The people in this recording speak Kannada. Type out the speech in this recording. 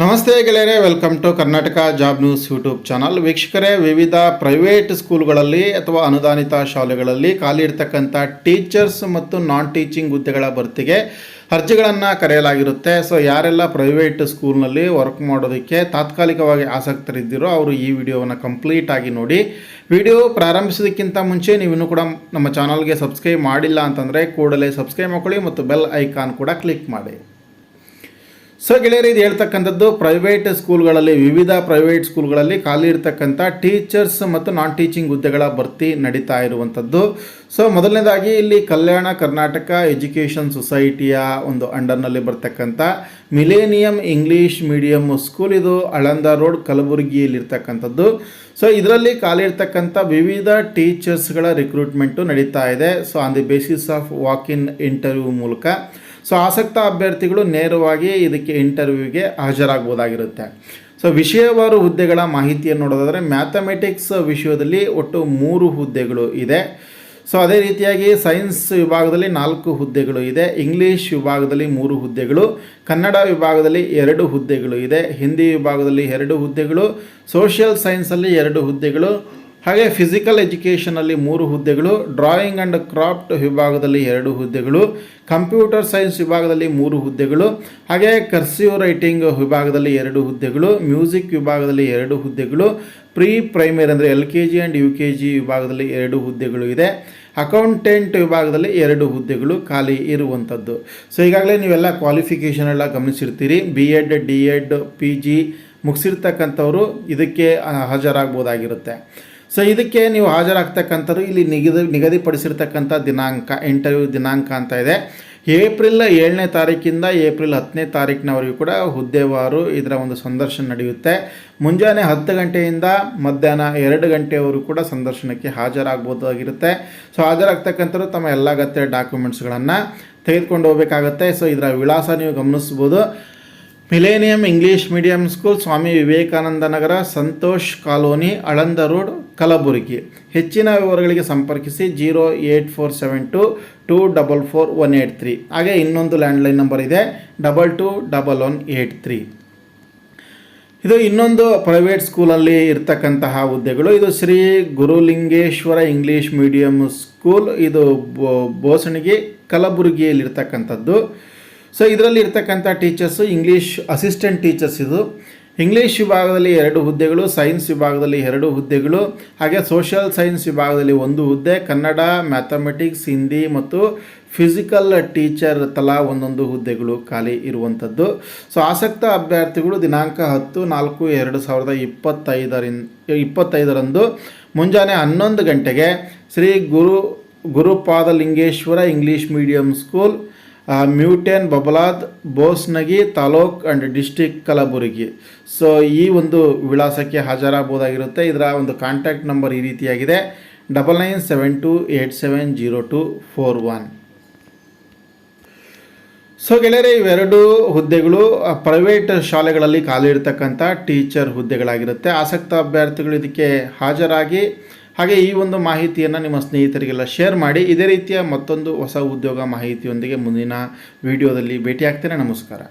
ನಮಸ್ತೆ ಗೆಳೆಯರೆ welcome to Karnataka job news YouTube channel ವೀಕ್ಷಕರೇ, ವಿವಿಧ ಪ್ರೈವೇಟ್ ಸ್ಕೂಲ್ಗಳಲ್ಲಿ ಅಥವಾ ಅನುದಾನಿತ ಶಾಲೆಗಳಲ್ಲಿ ಖಾಲಿ ಇರ್ತಕ್ಕಂಥ ಟೀಚರ್ಸ್ ಮತ್ತು ನಾನ್ ಟೀಚಿಂಗ್ ಹುದ್ದೆಗಳ ಭರ್ತಿಗೆ ಅರ್ಜಿಗಳನ್ನು ಕರೆಯಲಾಗಿರುತ್ತೆ. ಸೊ ಯಾರೆಲ್ಲ ಪ್ರೈವೇಟ್ ಸ್ಕೂಲ್ನಲ್ಲಿ ವರ್ಕ್ ಮಾಡೋದಕ್ಕೆ ತಾತ್ಕಾಲಿಕವಾಗಿ ಆಸಕ್ತರಿದ್ದೀರೋ ಅವರು ಈ ವಿಡಿಯೋವನ್ನು ಕಂಪ್ಲೀಟ್ ಆಗಿ ನೋಡಿ. ವಿಡಿಯೋ ಪ್ರಾರಂಭಿಸೋದಕ್ಕಿಂತ ಮುಂಚೆ ನೀವು ಇನ್ನೂ ಕೂಡ ನಮ್ಮ ಚಾನಲ್ಗೆ ಸಬ್ಸ್ಕ್ರೈಬ್ ಮಾಡಿಲ್ಲ ಅಂತಂದರೆ ಕೂಡಲೇ ಸಬ್ಸ್ಕ್ರೈಬ್ ಮಾಡ್ಕೊಳ್ಳಿ ಮತ್ತು ಬೆಲ್ ಐಕಾನ್ ಕೂಡ ಕ್ಲಿಕ್ ಮಾಡಿ. ಸೊ ಗೆಳೆಯರು, ಇದು ಹೇಳ್ತಕ್ಕಂಥದ್ದು ಪ್ರೈವೇಟ್ ಸ್ಕೂಲ್ಗಳಲ್ಲಿ ವಿವಿಧ ಪ್ರೈವೇಟ್ ಸ್ಕೂಲ್ಗಳಲ್ಲಿ ಖಾಲಿ ಇರ್ತಕ್ಕಂಥ ಟೀಚರ್ಸ್ ಮತ್ತು ನಾನ್ ಟೀಚಿಂಗ್ ಹುದ್ದೆಗಳ ಭರ್ತಿ ನಡೀತಾ ಇರುವಂಥದ್ದು. ಸೊ ಮೊದಲನೇದಾಗಿ ಇಲ್ಲಿ ಕಲ್ಯಾಣ, ಕರ್ನಾಟಕ ಎಜುಕೇಷನ್ ಸೊಸೈಟಿಯ ಒಂದು ಅಂಡರ್ನಲ್ಲಿ ಬರ್ತಕ್ಕಂಥ ಮಿಲೇನಿಯಂ ಇಂಗ್ಲೀಷ್ ಮೀಡಿಯಂ ಸ್ಕೂಲ್ ಇದು ಅಳಂದ ರೋಡ್ ಕಲಬುರಗಿಯಲ್ಲಿರ್ತಕ್ಕಂಥದ್ದು. ಸೊ ಇದರಲ್ಲಿ ಖಾಲಿ ಇರ್ತಕ್ಕಂಥ ವಿವಿಧ ಟೀಚರ್ಸ್ಗಳ ರಿಕ್ರೂಟ್ಮೆಂಟು ನಡೀತಾ ಇದೆ. So on the basis of walk in interview ಮೂಲಕ. ಸೊ ಆಸಕ್ತ ಅಭ್ಯರ್ಥಿಗಳು ನೇರವಾಗಿ ಇದಕ್ಕೆ ಇಂಟರ್ವ್ಯೂಗೆ ಹಾಜರಾಗ್ಬೋದಾಗಿರುತ್ತೆ ಸೊ ವಿಷಯವಾರು ಹುದ್ದೆಗಳ ಮಾಹಿತಿಯನ್ನು ನೋಡೋದಾದರೆ ಮ್ಯಾಥಮೆಟಿಕ್ಸ್ ವಿಷಯದಲ್ಲಿ ಒಟ್ಟು ಮೂರು ಹುದ್ದೆಗಳು ಇದೆ. ಸೊ ಅದೇ ರೀತಿಯಾಗಿ ಸೈನ್ಸ್ ವಿಭಾಗದಲ್ಲಿ ನಾಲ್ಕು ಹುದ್ದೆಗಳು ಇದೆ ಇಂಗ್ಲೀಷ್ ವಿಭಾಗದಲ್ಲಿ ಮೂರು ಹುದ್ದೆಗಳು, ಕನ್ನಡ ವಿಭಾಗದಲ್ಲಿ ಎರಡು ಹುದ್ದೆಗಳು ಇದೆ ಹಿಂದಿ ವಿಭಾಗದಲ್ಲಿ ಎರಡು ಹುದ್ದೆಗಳು ಸೋಷಿಯಲ್ ಸೈನ್ಸಲ್ಲಿ ಎರಡು ಹುದ್ದೆಗಳು ಹಾಗೆ ಫಿಸಿಕಲ್ ಎಜುಕೇಷನಲ್ಲಿ ಮೂರು ಹುದ್ದೆಗಳು ಡ್ರಾಯಿಂಗ್ ಆ್ಯಂಡ್ ಕ್ರಾಫ್ಟ್ ವಿಭಾಗದಲ್ಲಿ ಎರಡು ಹುದ್ದೆಗಳು ಕಂಪ್ಯೂಟರ್ ಸೈನ್ಸ್ ವಿಭಾಗದಲ್ಲಿ ಮೂರು ಹುದ್ದೆಗಳು, ಹಾಗೆ ಕರ್ಸಿವ್ ರೈಟಿಂಗ್ ವಿಭಾಗದಲ್ಲಿ ಎರಡು ಹುದ್ದೆಗಳು ಮ್ಯೂಸಿಕ್ ವಿಭಾಗದಲ್ಲಿ ಎರಡು ಹುದ್ದೆಗಳು ಪ್ರೀ ಪ್ರೈಮರಿ ಅಂದರೆ L K G and U K G ವಿಭಾಗದಲ್ಲಿ ಎರಡು ಹುದ್ದೆಗಳು ಇದೆ. ಅಕೌಂಟೆಂಟ್ ವಿಭಾಗದಲ್ಲಿ ಎರಡು ಹುದ್ದೆಗಳು ಖಾಲಿ ಇರುವಂಥದ್ದು ಸೊ ಈಗಾಗಲೇ ನೀವೆಲ್ಲ ಕ್ವಾಲಿಫಿಕೇಷನ್ ಎಲ್ಲ ಗಮನಿಸಿರ್ತೀರಿ. B Ed D Ed P G ಮುಗಿಸಿರ್ತಕ್ಕಂಥವರು ಇದಕ್ಕೆ ಹಾಜರಾಗ್ಬೋದಾಗಿರುತ್ತೆ ಸೊ ಇದಕ್ಕೆ ನೀವು ಹಾಜರಾಗ್ತಕ್ಕಂಥದ್ದು ಇಲ್ಲಿ ನಿಗದಿ, ನಿಗದಿಪಡಿಸಿರ್ತಕ್ಕಂಥ ದಿನಾಂಕ ಇಂಟರ್ವ್ಯೂ ದಿನಾಂಕ ಅಂತ ಇದೆ. ಏಪ್ರಿಲ್ ಏಳನೇ ತಾರೀಕಿಂದ ಏಪ್ರಿಲ್ ಹತ್ತನೇ ತಾರೀಕಿನವರೆಗೂ ಕೂಡ ಹುದ್ದೆವಾರು ಇದರ ಒಂದು ಸಂದರ್ಶನ ನಡೆಯುತ್ತೆ. ಮುಂಜಾನೆ ಹತ್ತು ಗಂಟೆಯಿಂದ ಮಧ್ಯಾಹ್ನ ಎರಡು ಗಂಟೆಯವರೆಗೂ ಕೂಡ ಸಂದರ್ಶನಕ್ಕೆ ಹಾಜರಾಗ್ಬೋದಾಗಿರುತ್ತೆ ಸೊ ಹಾಜರಾಗ್ತಕ್ಕಂಥವ್ರು ತಮ್ಮ ಎಲ್ಲ ಅಗತ್ಯ ಡಾಕ್ಯುಮೆಂಟ್ಸ್ಗಳನ್ನು ತೆಗೆದುಕೊಂಡು ಹೋಗಬೇಕಾಗತ್ತೆ. ಸೊ ಇದರ ವಿಳಾಸ ನೀವು ಗಮನಿಸ್ಬೋದು millennium English medium school Swami Vivekananda Nagar Santosh colony Aland road Kalaburagi ಹೆಚ್ಚಿನ ವಿವರಗಳಿಗೆ ಸಂಪರ್ಕಿಸಿ zero eight four seven two two double four one eight three. ಹಾಗೆ ಇನ್ನೊಂದು ಲ್ಯಾಂಡ್ಲೈನ್ ನಂಬರ್ ಇದೆ, double two double one eight three. ಇದು ಇನ್ನೊಂದು ಪ್ರೈವೇಟ್ ಸ್ಕೂಲಲ್ಲಿ ಇರ್ತಕ್ಕಂತಹ ಹುದ್ದೆಗಳು. ಇದು Shri Gurulingeshwara English medium school ಇದು ಬೋ- ಬೋಸಣಿಗೆ ಕಲಬುರಗಿಯಲ್ಲಿರ್ತಕ್ಕಂಥದ್ದು. ಸೊ ಇದರಲ್ಲಿ ಇರ್ತಕ್ಕಂಥ ಟೀಚರ್ಸು ಇಂಗ್ಲೀಷ್ ಅಸಿಸ್ಟೆಂಟ್ ಟೀಚರ್ಸ್ ಇದು. ಇಂಗ್ಲೀಷ್ ವಿಭಾಗದಲ್ಲಿ ಎರಡು ಹುದ್ದೆಗಳು ಸೈನ್ಸ್ ವಿಭಾಗದಲ್ಲಿ ಎರಡು ಹುದ್ದೆಗಳು, ಹಾಗೆ ಸೋಷಿಯಲ್ ಸೈನ್ಸ್ ವಿಭಾಗದಲ್ಲಿ ಒಂದು ಹುದ್ದೆ, ಕನ್ನಡ ಮ್ಯಾಥಮೆಟಿಕ್ಸ್ ಹಿಂದಿ ಮತ್ತು ಫಿಸಿಕಲ್ ಟೀಚರ್ ತಲಾ ಒಂದೊಂದು ಹುದ್ದೆಗಳು ಖಾಲಿ ಇರುವಂಥದ್ದು. ಸೊ ಆಸಕ್ತ ಅಭ್ಯರ್ಥಿಗಳು ದಿನಾಂಕ ಹತ್ತು, ನಾಲ್ಕು, ಎರಡು ಸಾವಿರದ ಇಪ್ಪತ್ತೈದರಿಂದ ಇಪ್ಪತ್ತೈದರಂದು ಮುಂಜಾನೆ ಹನ್ನೊಂದು ಗಂಟೆಗೆ Shri Guru, Gurupadalingeshwara English medium school ಮ್ಯೂಟೇನ್, Babalad, Bosnagi, taluk and district Kalaburagi. So ಈ ಒಂದು ವಿಳಾಸಕ್ಕೆ ಹಾಜರಾಗಬಹುದಾಗಿರುತ್ತೆ. ಇದರ ಒಂದು ಕಾಂಟ್ಯಾಕ್ಟ್ ನಂಬರ್ ಈ ರೀತಿಯಾಗಿದೆ. Double nine seven two eight seven zero two four one. So ಗೆಳೆಯರೆ, ಇವೆರಡು ಹುದ್ದೆಗಳು ಪ್ರೈವೇಟ್ ಶಾಲೆಗಳಲ್ಲಿ ಖಾಲಿ ಇರತಕ್ಕಂಥ ಟೀಚರ್ ಹುದ್ದೆಗಳಾಗಿರುತ್ತೆ. ಆಸಕ್ತ ಅಭ್ಯರ್ಥಿಗಳು ಇದಕ್ಕೆ ಹಾಜರಾಗಿ ಹಾಗೆ ಈ ಒಂದು ಮಾಹಿತಿಯನ್ನು ನಿಮ್ಮ ಸ್ನೇಹಿತರಿಗೆಲ್ಲ ಶೇರ್ ಮಾಡಿ, ಇದೇ ರೀತಿಯ ಮತ್ತೊಂದು ಹೊಸ ಉದ್ಯೋಗ ಮಾಹಿತಿಯೊಂದಿಗೆ ಮುಂದಿನ ವಿಡಿಯೋದಲ್ಲಿ ಭೇಟಿಯಾಗ್ತೇನೆ. ನಮಸ್ಕಾರ.